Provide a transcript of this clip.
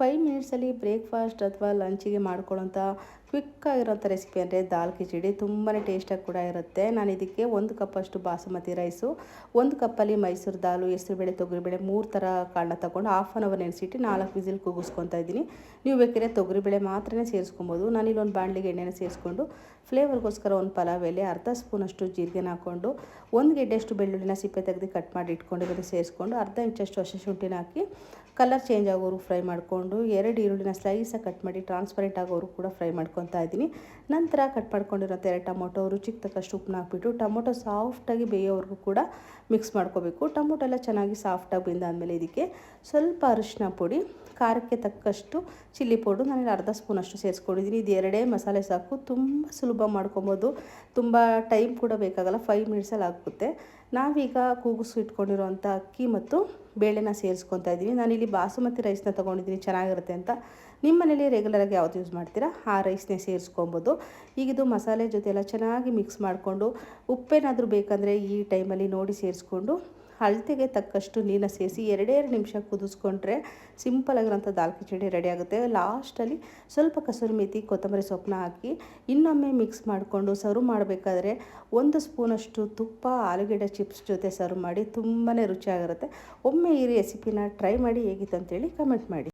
Five ಮಿನಿಟ್ಸಲ್ಲಿ breakfast ಅಥವಾ ಲಂಚಿಗೆ ಮಾಡ್ಕೊಳ್ಳೋಂಥ ಕ್ವಿಕ್ಕಾಗಿರೋಂಥ recipe ಅಂದರೆ ದಾಲ್ ಕಿಚಡಿ ತುಂಬಾ ಟೇಸ್ಟಾಗಿ ಕೂಡ ಇರುತ್ತೆ. ನಾನು ಇದಕ್ಕೆ ಒಂದು ಕಪ್ಪಷ್ಟು ಬಾಸುಮತಿ ರೈಸು, ಒಂದು ಕಪ್ಪಲ್ಲಿ ಮೈಸೂರು ದಾಲು ಹೆಸರುಬೇಳೆ ತೊಗರಿಬೇಳೆ ಮೂರು ಥರ ಕಾಳನ್ನ ತೊಗೊಂಡು ಹಾಫ್ ಆನ್ ಅವರ್ ನೆನೆಸಿಟ್ಟು ನಾಲ್ಕು ವಿಸಿಲ್ ಕೂಗಿಸ್ಕೊತಾ ಇದ್ದೀನಿ. ನೀವು ಬೇಕಾದ್ರೆ ತೊಗರಿಬೇಳೆ ಮಾತ್ರನೇ ಸೇರಿಸ್ಕೊಬೋದು. ನಾನು ಒಂದು ಬಾಣಲಿಗೆ ಎಣ್ಣೆನ ಸೇರಿಸ್ಕೊಂಡು ಫ್ಲೇವರ್ಗೋಸ್ಕರ ಒಂದು ಪಲಾವ್ ಎಲೆ ಅರ್ಧ ಸ್ಪೂನಷ್ಟು ಜೀರಿಗೆನ ಹಾಕ್ಕೊಂಡು ಒಂದು ಗೆಡ್ಡೆಷ್ಟು ಬೆಳ್ಳುಳ್ಳಿನ ಸಿಪ್ಪೆ ತೆಗೆದು ಕಟ್ ಮಾಡಿ ಇಟ್ಕೊಂಡು ಇದನ್ನು ಸೇರಿಸ್ಕೊಂಡು ಅರ್ಧ ಇಂಚಷ್ಟು ಹಸಿ ಶುಂಠಿನ ಹಾಕಿ ಕಲರ್ ಚೇಂಜ್ ಆಗೋರು ಫ್ರೈ ಮಾಡಿಕೊಂಡು ಎರಡು ಈರುಳ್ಳಿನ ಸ್ಲೈಸಾಗಿ ಕಟ್ ಮಾಡಿ ಟ್ರಾನ್ಸ್ಪರೆಂಟ್ ಆಗೋರು ಕೂಡ ಫ್ರೈ ಮಾಡ್ಕೊತಾ ಇದ್ದೀನಿ. ನಂತರ ಕಟ್ ಮಾಡ್ಕೊಂಡಿರೋ ಎರಡು ಟೊಮೊಟೊ, ರುಚಿಗೆ ತಕ್ಕಷ್ಟು ಉಪ್ಪನ್ನ ಹಾಕ್ಬಿಟ್ಟು ಟೊಮೊಟೊ ಸಾಫ್ಟಾಗಿ ಬೇಯೋವರೆಗೂ ಕೂಡ ಮಿಕ್ಸ್ ಮಾಡ್ಕೋಬೇಕು. ಟೊಮೊಟೊ ಎಲ್ಲ ಚೆನ್ನಾಗಿ ಸಾಫ್ಟಾಗಿ ಬೆಂದಾದಮೇಲೆ ಇದಕ್ಕೆ ಸ್ವಲ್ಪ ಅರಿಶಿನ ಪುಡಿ, ಖಾರಕ್ಕೆ ತಕ್ಕಷ್ಟು ಚಿಲ್ಲಿ ಪೌಡ್ರು ನಾನು ಅರ್ಧ ಸ್ಪೂನಷ್ಟು ಸೇರಿಸ್ಕೊಂಡಿದ್ದೀನಿ. ಇದು ಎರಡೇ ಮಸಾಲೆ ಸಾಕು. ತುಂಬ ಸುಲಭ ಮಾಡ್ಕೊಬೋದು. ತುಂಬ ಟೈಮ್ ಕೂಡ ಬೇಕಾಗಲ್ಲ. ಫೈವ್ ಮಿನಿಟ್ಸಲ್ಲಿ ಆಗುತ್ತೆ. ನಾವೀಗ ಕೂಗಿಸಿ ಇಟ್ಕೊಂಡಿರುವಂಥ ಅಕ್ಕಿ ಮತ್ತು ಬೇಳೆನ ಸೇರಿಸ್ಕೊತಾ ಇದ್ದೀನಿ ನಾನಿಲ್ಲಿ ಬಾಸುಮತಿ ರೈಸ್ನ ತೊಗೊಂಡಿದ್ದೀನಿ. ಚೆನ್ನಾಗಿರುತ್ತೆ ಅಂತ. ನಿಮ್ಮ ಮನೇಲಿ ರೆಗ್ಯುಲರಾಗಿ ಯಾವ್ದು ಯೂಸ್ ಮಾಡ್ತೀರಾ? ಆ ರೈಸ್ನೇ ಸೇರಿಸ್ಕೊಬೋದು. ಈಗಿದು ಮಸಾಲೆ ಜೊತೆ ಎಲ್ಲ ಚೆನ್ನಾಗಿ ಮಿಕ್ಸ್ ಮಾಡಿಕೊಂಡು ಉಪ್ಪೇನಾದರೂ ಬೇಕಂದರೆ ಈ ಟೈಮಲ್ಲಿ ನೋಡಿ ಸೇರಿಸ್ಕೊಂಡು ಅಳತೆಗೆ ತಕ್ಕಷ್ಟು ನೀರನ್ನ ಸೇರಿಸಿ ಎರಡೆರಡು ಎರಡು ನಿಮಿಷ ಕುದಿಸ್ಕೊಂಡ್ರೆ ಸಿಂಪಲಾಗಿರೋಂಥ ದಾಲ್ ಕಿಚಡಿ ರೆಡಿ ಆಗುತ್ತೆ. ಲಾಸ್ಟಲ್ಲಿ ಸ್ವಲ್ಪ ಕಸೂರಿ ಮೇಥಿ ಕೊತ್ತಂಬರಿ ಸೊಪ್ಪನ್ನ ಹಾಕಿ ಇನ್ನೊಮ್ಮೆ ಮಿಕ್ಸ್ ಮಾಡಿಕೊಂಡು ಸರ್ವ್ ಮಾಡಬೇಕಾದ್ರೆ ಒಂದು ಸ್ಪೂನಷ್ಟು ತುಪ್ಪ, ಆಲೂಗೆಡ್ಡೆ ಚಿಪ್ಸ್ ಜೊತೆ ಸರ್ವ್ ಮಾಡಿ ತುಂಬಾ ರುಚಿಯಾಗಿರುತ್ತೆ. ಒಮ್ಮೆ ಈ ರೆಸಿಪಿನ ಟ್ರೈ ಮಾಡಿ ಹೇಗಿತ್ತು ಅಂತೇಳಿ ಕಮೆಂಟ್ ಮಾಡಿ.